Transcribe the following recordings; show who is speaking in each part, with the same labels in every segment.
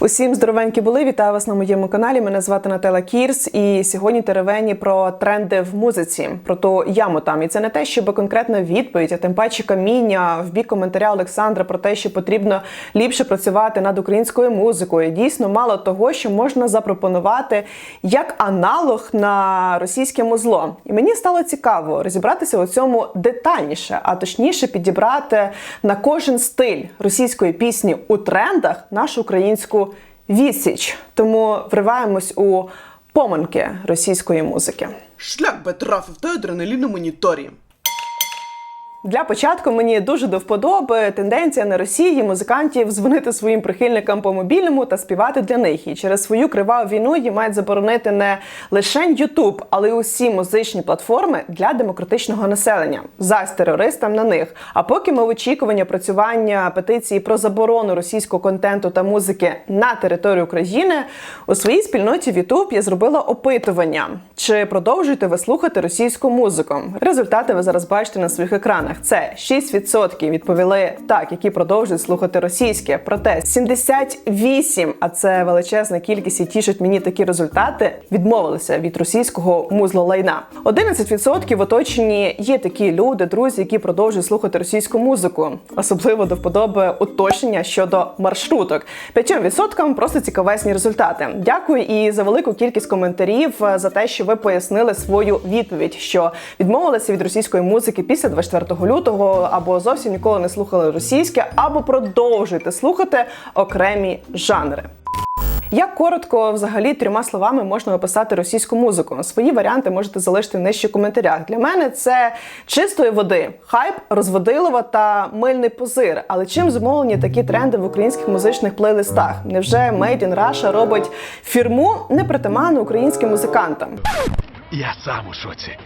Speaker 1: Усім здоровенькі були. Вітаю вас на моєму каналі. Мене звати Наталя Кірс. І сьогодні теревені про тренди в музиці, про ту яму там. І це не те, щоб конкретна відповідь, а тим паче каміння в бік коментаря Олександра про те, що потрібно ліпше працювати над українською музикою. Дійсно, мало того, що можна запропонувати як аналог на російське музло. І мені стало цікаво розібратися у цьому детальніше, а точніше підібрати на кожен стиль російської пісні у трендах нашу українську відсіч. Тому вриваємось у поминки російської музики.
Speaker 2: Шлях би трафив та адреналіну моніторі.
Speaker 1: Для початку мені дуже до вподоби тенденція на Росії музикантів дзвонити своїм прихильникам по мобільному та співати для них. І через свою криваву війну їм мають заборонити не лише YouTube, але й усі музичні платформи для демократичного населення. Зась терористам на них. А поки ми в очікуванні працювання петиції про заборону російського контенту та музики на території України, у своїй спільноті в YouTube я зробила опитування: чи продовжуєте ви слухати російську музику? Результати ви зараз бачите на своїх екранах. Це 6% відповіли так, які продовжують слухати російське. Проте 78%, а це величезна кількість і тішить мені такі результати, відмовилися від російського музлолайна. 11% в оточенні є такі люди, друзі, які продовжують слухати російську музику, особливо до вподоби уточнення щодо маршруток. 5% просто цікавесні результати. Дякую і за велику кількість коментарів е, за те, що ви пояснили свою відповідь, що відмовилися від російської музики після 24 лютого, або зовсім ніколи не слухали російське, або продовжуєте слухати окремі жанри. Як коротко, взагалі, трьома словами можна описати російську музику. Свої варіанти можете залишити нижче в коментарях. Для мене це чистої води, хайп, розводилова та мильний позир. Але чим зумовлені такі тренди в українських музичних плейлистах? Невже Made in Russia робить фірму непритаманну українським музикантам?
Speaker 3: Я сам у шоці.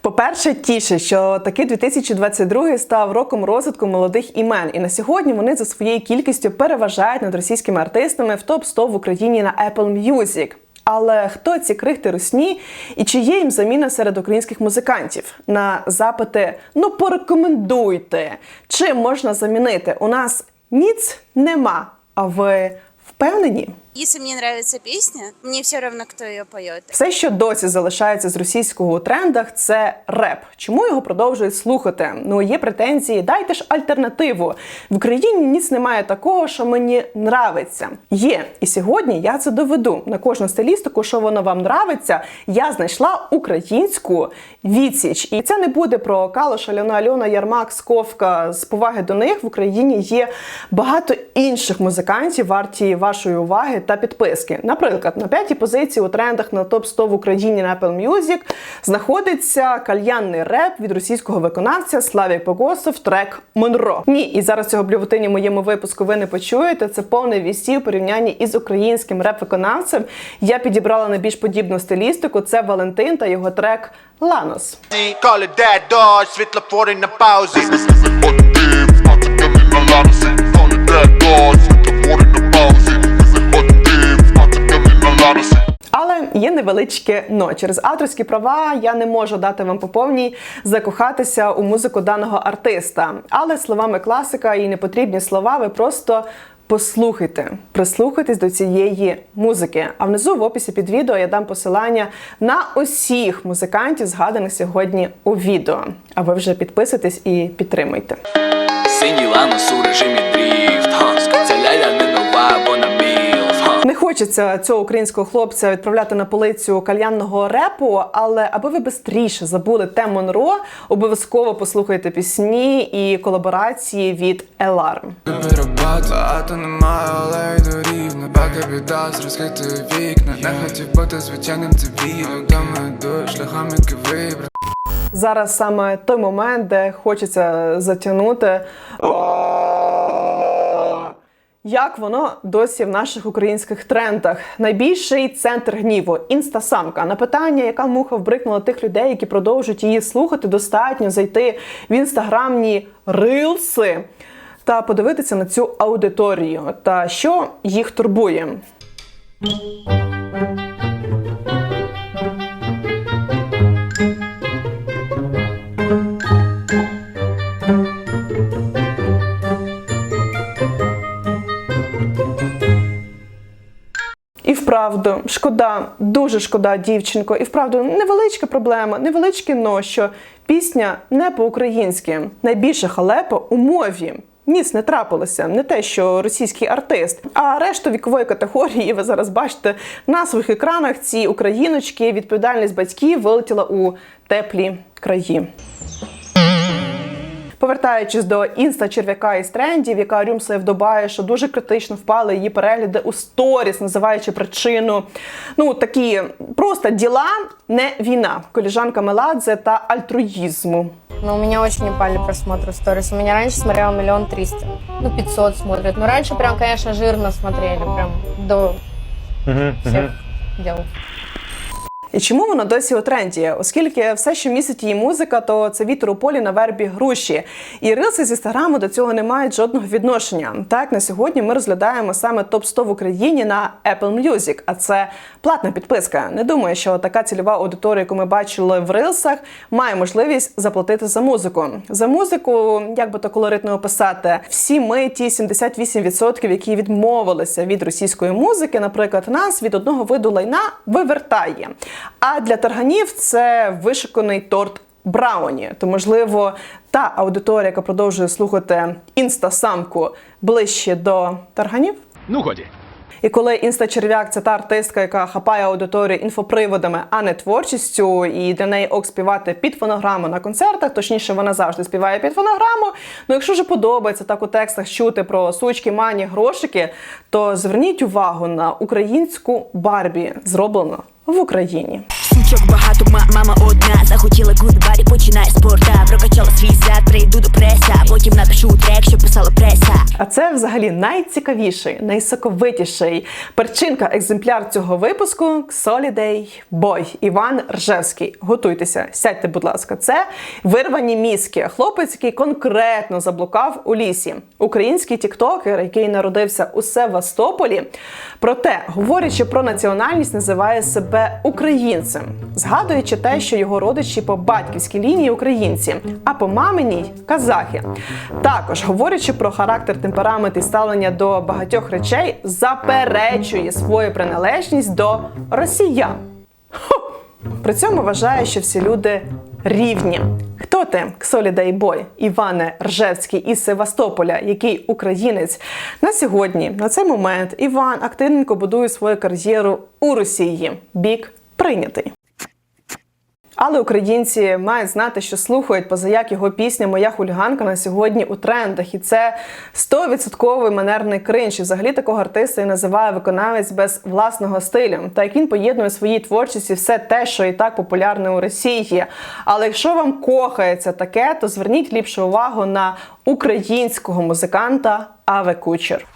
Speaker 1: По-перше, тіше, що таки 2022 став роком розвитку молодих імен, і на сьогодні вони за своєю кількістю переважають над російськими артистами в топ 100 в Україні на Apple Music. Але хто ці крихти русні і чи є їм заміна серед українських музикантів? На запити ну порекомендуйте, чим можна замінити? У нас ніц нема. А ви впевнені?
Speaker 4: Если мне нравится песня, мне все равно, кто ее поет.
Speaker 1: Все, що досі залишається з російського у трендах, це реп. Чому його продовжують слухати? Ну є претензії, дайте ж альтернативу. В Україні ніц немає такого, що мені нравиться. Є. І сьогодні я це доведу. На кожну стилістику, що воно вам нравиться, я знайшла українську відсіч. І це не буде про Калош, Альона Альона, Ярмак, Сковка. З поваги до них в Україні є багато інших музикантів, варті вашої уваги та підписки. Наприклад, на п'ятій позиції у трендах на топ 100 в Україні на Apple Music знаходиться кальянний реп від російського виконавця Славі Погосов трек Монро. Ні, і зараз цього блювотині в моєму випуску ви не почуєте. Це повне вісі у порівнянні із українським реп-виконавцем. Я підібрала найбільш подібну стилістику. Це Валентин та його трек Ланос.
Speaker 5: Світлофори на паузі.
Speaker 1: Невеличке но. Через авторські права я не можу дати вам по повній закохатися у музику даного артиста. Але словами класика і непотрібні слова, ви просто. Послухайте, прислухайтесь до цієї музики. А внизу в описі під відео я дам посилання на усіх музикантів, згаданих сьогодні у відео. А ви вже підписуйтесь і підтримуйте.
Speaker 6: Синій ланос у режимі дріфт
Speaker 1: хочеться цього українського хлопця відправляти на полицю кальянного репу, але аби ви швидше забули те Монро, обов'язково послухайте пісні і колаборації від Еларм.
Speaker 7: Робота, багато немає, але йду рівно Бака біда з вікна Не хотів бути звичайним цивілом Дома йду шляхами вибрав
Speaker 1: Зараз саме той момент, де хочеться затягнути. Як воно досі в наших українських трендах? Найбільший центр гніву інстасамка. На питання, яка муха вбрикнула тих людей, які продовжують її слухати, достатньо зайти в інстаграмні рилси та подивитися на цю аудиторію та що їх турбує. Вправду, шкода, дуже шкода, дівчинко. І вправду невеличка проблема, невеличке но, що пісня не по-українськи. Найбільше халепа у мові. Ніс не трапилося, не те, що російський артист. А решту вікової категорії, ви зараз бачите на своїх екранах. Ці україночки, відповідальність батьків вилетіла у теплі краї. Повертаючись до інста черв'яка із трендів, яка рюмсає вдобає, що дуже критично впали її перегляди у сторіс, називаючи причину. Ну такі просто діла, не війна. Коліжанка Меладзе та альтруїзму.
Speaker 8: Но у меня очень упали просмотры сторис. У меня раньше смотрело миллион триста. Ну, 500 смотрят. Но раньше прям, конечно, жирно смотрели. Прям до всех дел.
Speaker 1: І чому воно досі у тренді? Оскільки все, що містить її музика, то це вітер у полі на вербі груші. І рилси з інстаграму до цього не мають жодного відношення. Так, на сьогодні ми розглядаємо саме топ 100 в Україні на Apple Music, а це платна підписка. Не думаю, що така цільова аудиторія, яку ми бачили в рилсах, має можливість заплатити за музику. За музику, як би то колоритно описати, всі ми ті 78%, які відмовилися від російської музики, наприклад, нас від одного виду лайна вивертає. А для тарганів це вишиканий торт. Брауні, то можливо та аудиторія, яка продовжує слухати інстасамку ближче до тарганів.
Speaker 3: Ну годі.
Speaker 1: І коли інстачерв'як це та артистка, яка хапає аудиторію інфоприводами, а не творчістю, і для неї ок співати під фонограму на концертах, точніше, вона завжди співає під фонограму. Ну, якщо вже подобається так у текстах чути про сучки, мані, грошики, то зверніть увагу на українську Барбі, зроблено в Україні.
Speaker 9: Сучок ма- мама одна Захотіла body, починає спорта Прокачала свій зад, прийду до преса Потім напишу трек, що писала преса
Speaker 1: А це взагалі найцікавіший, найсоковитіший перчинка екземпляр цього випуску Soliday Boy Іван Ржевський. Готуйтеся, сядьте, будь ласка. Це вирвані мізки. Хлопець, який конкретно заблукав у лісі. Український тіктокер, який народився у Севастополі. Проте, говорячи про національність, називає себе українцем, згадуючи те, що його родичі по батьківській лінії українці, а по маминій казахи. Також говорячи про характер, темперамент і ставлення до багатьох речей, заперечує свою приналежність до росіян. Ху! При цьому вважає, що всі люди рівні. Хто ти, Ксолідей Бой, Іване Ржевський із Севастополя, який українець? На сьогодні, на цей момент, Іван активненько будує свою кар'єру у Росії. Бік прийнятий. Але українці мають знати, що слухають, позаяк його пісня Моя хуліганка на сьогодні у трендах. І це 100% манерний кринж. І взагалі такого артиста і називає виконавець без власного стилю. Та як він поєднує в своїй творчості все те, що і так популярне у Росії. Але якщо вам кохається таке, то зверніть ліпше увагу на українського музиканта Аве Кучер.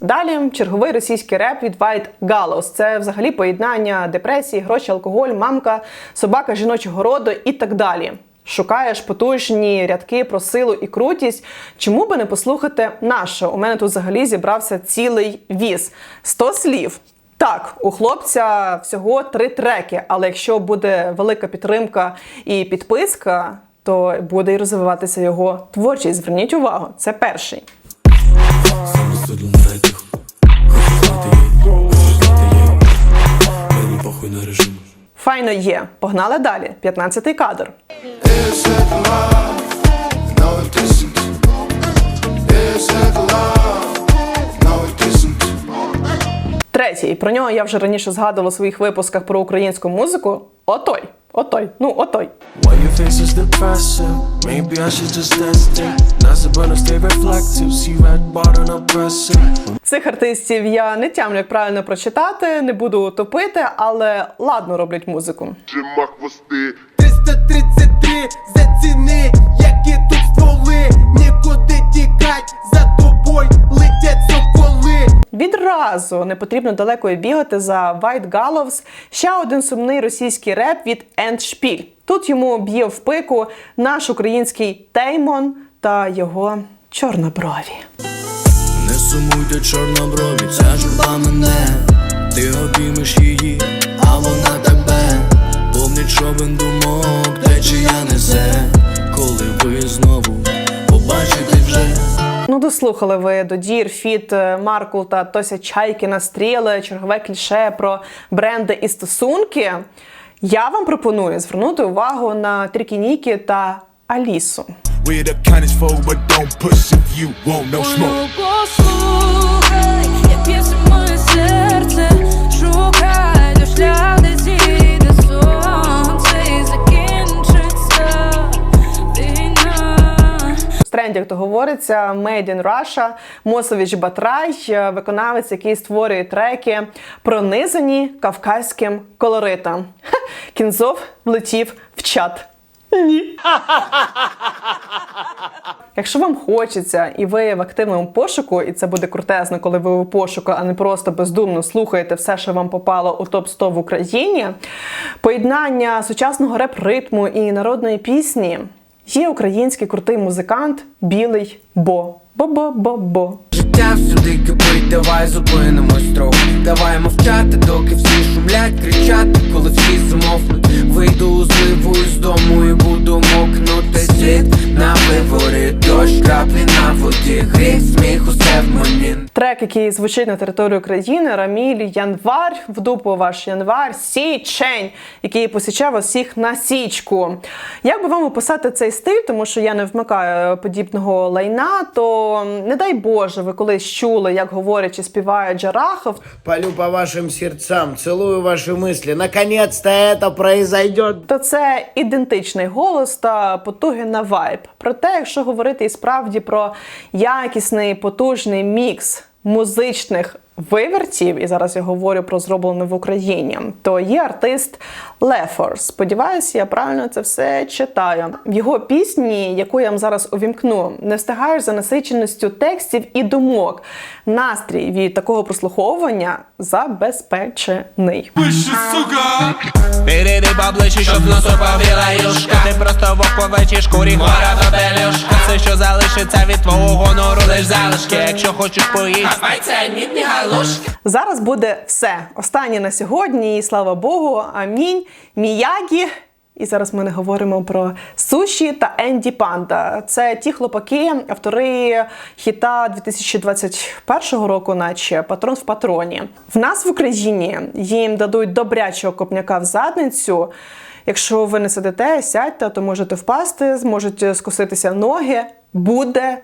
Speaker 1: Далі черговий російський реп від White Gallows. Це взагалі поєднання депресії, гроші, алкоголь, мамка, собака жіночого роду і так далі. Шукаєш потужні рядки про силу і крутість. Чому би не послухати наше? У мене тут взагалі зібрався цілий віз. 100 слів. Так, у хлопця всього три треки, але якщо буде велика підтримка і підписка, то буде і розвиватися його творчість. Зверніть увагу, це перший. Файно є. Погнали далі. 15-й кадр. Третій. Про нього я вже раніше згадувала у своїх випусках про українську музику. Отой. Отой. Ну, отой. Цих артистів я не тямлю, як правильно прочитати, не буду топити, але ладно роблять музику.
Speaker 10: 333 заціни, які тут стволи Нікуди тікать, за тобою летять соколи
Speaker 1: Відразу не потрібно далеко і бігати за White Gallows. Ще один сумний російський реп від Endspiel. Тут йому б'є в пику наш український Теймон та його чорноброві.
Speaker 6: Не сумуйте чорноброві, ця журба мене Ти обіймеш її, а вона тебе Повний човен думок, де
Speaker 11: течія несе, коли ви знову побачите вже.
Speaker 1: Ну, дослухали ви до дір фіт е, Маркул та Тося Чайкіна стріли, чергове кліше про бренди і стосунки. Я вам пропоную звернути увагу на Трікі Нікі та Алісу.
Speaker 3: We're
Speaker 9: як
Speaker 1: то говориться, Made in Russia, Мосович Батрай, е, виконавець, який створює треки, пронизані кавказьким колоритом. Ха, Кінзов влетів в чат. Ні. Якщо вам хочеться і ви в активному пошуку, і це буде крутезно, коли ви у пошуку, а не просто бездумно слухаєте все, що вам попало у топ 100 в Україні, поєднання сучасного реп-ритму і народної пісні. Є український крутий музикант Білий Бо. Бо-бо-бо-бо.
Speaker 10: Життя всюди кипить, давай зупинимось трохи. Давай мовчати, доки всі шумлять, кричати, коли всі замовкнуть. Вийду у зливу із дому і буду мокнути світ на виворі, дощ, краплі на воді, гріх, сміх, усе в мені.
Speaker 1: Трек, який звучить на території України, Раміль Январ, в дупу ваш Январ, Січень, який посічав усіх на січку. Як би вам описати цей стиль, тому що я не вмикаю подібного лайна, то не дай Боже, ви колись чули, як говорить чи співає Джарахов,
Speaker 11: Палю по вашим серцям, цілую ваші мислі. Наконець-то це произойде.
Speaker 1: то це ідентичний голос та потуги на вайб. Проте, якщо говорити і справді про якісний потужний мікс музичних вивертів, і зараз я говорю про зроблене в Україні, то є артист Лефор. Сподіваюся, я правильно це все читаю. В його пісні, яку я вам зараз увімкну, не встигаєш за насиченістю текстів і думок. Настрій від такого прослуховування забезпечений.
Speaker 10: Перейди поближче, щоб носу повіла юшка Ти просто вовк по вечій шкурі хвора попелюшка Все, що залишиться від твого гонору, лиш залишки Якщо хочеш поїсти, це мітні галушки
Speaker 1: Зараз буде все. Останнє на сьогодні, і слава Богу, амінь. Міягі. І зараз ми не говоримо про суші та Енді Панда. Це ті хлопаки, автори хіта 2021 року, наче патрон в патроні. В нас в Україні їм дадуть добрячого копняка в задницю. Якщо ви не сидите, сядьте, то можете впасти, зможуть скоситися ноги. Буде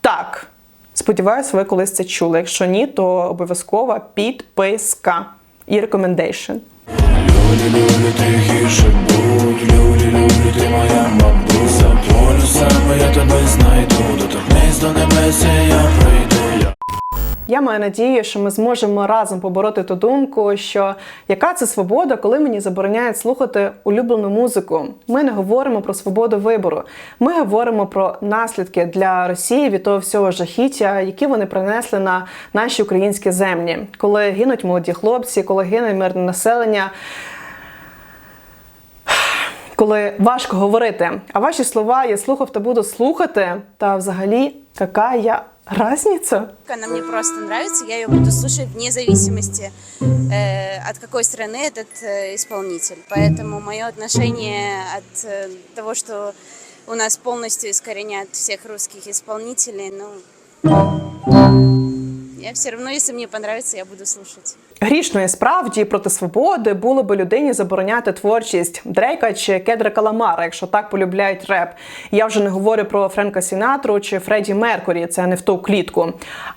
Speaker 1: так. Сподіваюсь, ви колись це чули. Якщо ні, то обов'язкова підписка і рекомендейшн.
Speaker 11: Люди, люди, тихіше будь, люди, люди, ти моя бабуся. За полюсами я тебе знайду, доторкнись до небес, я прийду. Я
Speaker 1: маю надію, що ми зможемо разом побороти ту думку, що яка це свобода, коли мені забороняють слухати улюблену музику. Ми не говоримо про свободу вибору. Ми говоримо про наслідки для Росії від того всього жахіття, які вони принесли на наші українські землі, коли гинуть молоді хлопці, коли гине мирне населення. Коли важко говорити, а ваші слова я слухав та буду слухати. Та взагалі, яка я разниця?
Speaker 4: Она мне просто нравится, я ее буду слушать вне зависимости э, от какой страны этот э, исполнитель. Поэтому мое отношение от э, того, что у нас полностью искоренят всех русских исполнителей, ну, я все равно, если мне понравится, я буду слушать.
Speaker 1: Грішно і справді проти свободи було би людині забороняти творчість Дрейка чи Кедра Каламара, якщо так полюбляють реп. Я вже не говорю про Френка Сінатру чи Фредді Меркурі, це не в ту клітку.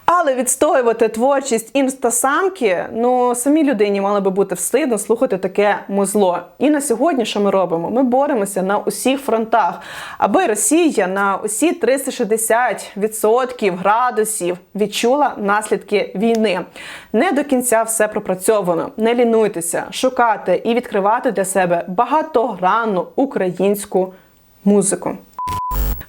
Speaker 1: Але відстоювати творчість інстасамки, ну самій людині мало би бути встидно слухати таке музло. І на сьогодні, що ми робимо? Ми боремося на усіх фронтах, аби Росія на усі 360% градусів відчула наслідки війни. Не до кінця все пропрацьовано. Не лінуйтеся, шукати і відкривати для себе багатогранну українську музику.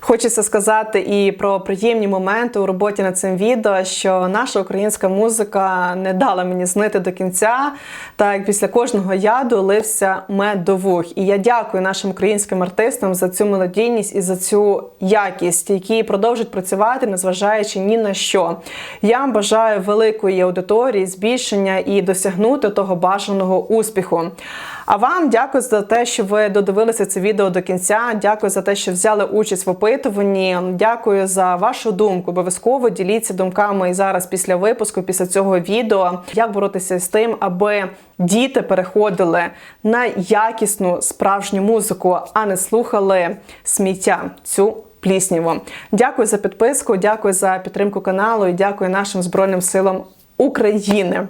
Speaker 1: Хочеться сказати і про приємні моменти у роботі над цим відео, що наша українська музика не дала мені знити до кінця. Так як після кожного яду лився мед до вух. І я дякую нашим українським артистам за цю мелодійність і за цю якість, які продовжують працювати, незважаючи ні на що. Я вам бажаю великої аудиторії, збільшення і досягнути того бажаного успіху. А вам дякую за те, що ви додивилися це відео до кінця. Дякую за те, що взяли участь в опитуванні. Дякую за вашу думку. Обов'язково діліться думками і зараз після випуску, після цього відео, як боротися з тим, аби діти переходили на якісну справжню музику, а не слухали сміття. Цю плісняву. Дякую за підписку, дякую за підтримку каналу і дякую нашим Збройним силам України.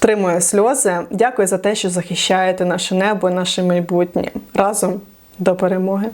Speaker 1: Втримую сльози. Дякую за те, що захищаєте наше небо, наше майбутнє. Разом до перемоги.